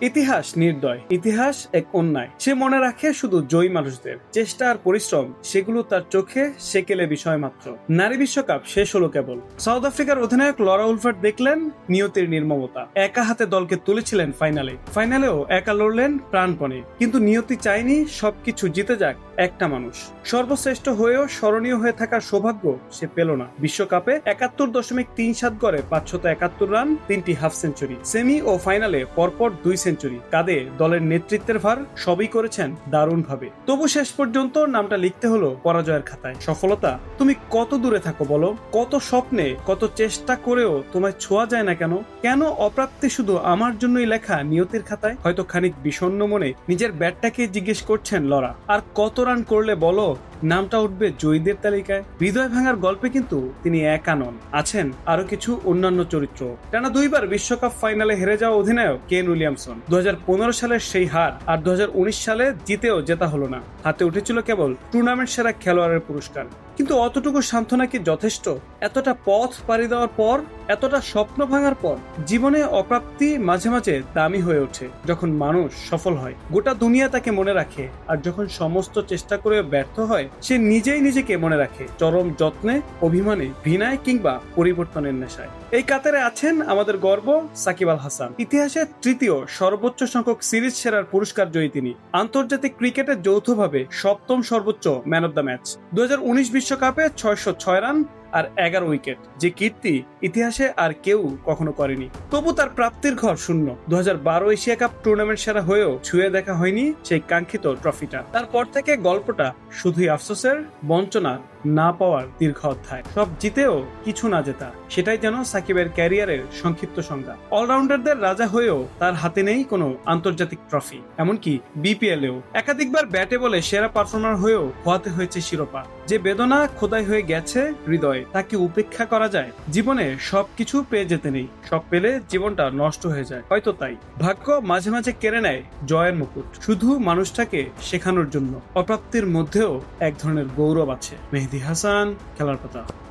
ইতিহাস নির্দয়, ইতিহাস এক অন্যায়। সে মনে রাখে শুধু জয়ী মানুষদের। চেষ্টা আর পরিশ্রম, সেগুলো তার চোখে সেকেলে বিষয় মাত্র। নারী বিশ্বকাপ শেষ হলো কেবল। সাউথ আফ্রিকার অধিনায়ক লরা উলফার্ট দেখলেন নিয়তির নির্মমতা। একা হাতে দলকে তুলেছিলেন ফাইনালে। ফাইনালেও একা লড়লেন প্রাণপণে। কিন্তু নিয়তি চায়নি, সবকিছু জিতে যাক একটা মানুষ। সর্বশ্রেষ্ঠ হয়েও স্মরণীয় হয়ে থাকার সৌভাগ্য সে পেল না। বিশ্বকাপে একাত্তর দশমিক তিন সাত গড়ে পাঁচশত একাত্তর রান, তিনটি হাফ সেঞ্চুরি। সেমি ও ফাইনালে পরপর দুই সেঞ্চুরি। কাঁধে দলের নেতৃত্বের ভার সবই করেছেন দারুণভাবে। তবু শেষ পর্যন্ত নামটা লিখতে হলো পরাজয়ের খাতায়। সফলতা, তুমি কত দূরে থাকো বলো? কত স্বপ্নে, কত চেষ্টা করেও তোমায় ছোঁয়া যায় না কেন? কেন অপ্রাপ্তি শুধু আমার জন্যই লেখা নিয়তির খাতায়? হয়তো খানিক বিষণ্ণ মনে নিজের ব্যাটটাকে জিজ্ঞেস করছেন লরা। আর কত রান করলে বলো? নামটা উঠবে জয়ীদের তালিকায়। হৃদয় ভাঙার গল্পে কিন্তু তিনি একা নন, আছেন আরও কিছু অন্যান্য চরিত্র। টানা দুইবার বিশ্বকাপ ফাইনালে হেরে যাওয়া অধিনায়ক কেন উইলিয়ামসন দু হাজার পনেরো সালের সেই হার আর দু হাজার উনিশ সালে জিতেও জেতা হলো না। হাতে উঠেছিল কেবল টুর্নামেন্ট সেরা খেলোয়াড়ের পুরস্কার। কিন্তু অতটুকু সান্ত্বনা কি যথেষ্ট? এতটা পথ পাড়ি দেওয়ার পর, এতটা স্বপ্ন ভাঙার পর, জীবনে অপ্রাপ্তি মাঝে মাঝে দামি হয়ে ওঠে যখন মানুষ সফল হয়। গোটা দুনিয়া তাকে মনে রাখে আর যখন সমস্ত চেষ্টা করে ব্যর্থ হয় সে নিজেই নিজেকে মনে রাখে চরম যত্নে, অভিমানে ভিনায় কিংবা পরিবর্তনের নেশায়। এই কাতারে আছেন আমাদের গর্ব সাকিব আল হাসান। ইতিহাসের তৃতীয় সর্বোচ্চ সংখ্যক সিরিজ সেরার পুরস্কার জয়ী তিনি। আন্তর্জাতিক ক্রিকেটে যৌথভাবে সপ্তম সর্বোচ্চ ম্যান অব দ্য ম্যাচ। দু বিশ্বকাপে ছয়শো ছয় রান আর এগারো উইকেট, যে কীর্তি ইতিহাসে আর কেউ কখনো করেনি। তবু তার প্রাপ্তির ঘর শূন্য। দু এশিয়া কাপ টুর্নামেন্ট সেরা হয়েও ছুঁয়ে দেখা হয়নি সেই কাঙ্ক্ষিত ট্রফিটা। তারপর থেকে গল্পটা শুধুই আফসোসের বঞ্চনা না পাওয়ার দীর্ঘ অধ্যায়। সব জিতেও কিছু না জেতা, সেটাই যেন সাকিবের ক্যারিয়ারের সংক্ষিপ্ত সংজ্ঞা। অলরাউন্ডারদের রাজা হয়েও তার হাতে নেই কোনো আন্তর্জাতিক ট্রফি, এমনকি বিপিএলেও। একাধিকবার ব্যাটে বলে সেরা পারফর্মার হয়েও খোয়াতে হয়েছে শিরোপা, যে বেদনা খোদাই হয়ে গেছে হৃদয়ে। তাকে উপেক্ষা করা যায়? জীবনে সবকিছু পেয়ে যেতে নেই। সব পেলে জীবনটা নষ্ট হয়ে যায়। হয়তো তাই। ভাগ্য মাঝে মাঝে কেড়ে নেয় জয়ের মুকুট। শুধু মানুষটাকে শেখানোর জন্য। অপ্রাপ্তির মধ্যেও এক ধরনের গৌরব আছে। মেহেদি হাসান, খেলার পাতা।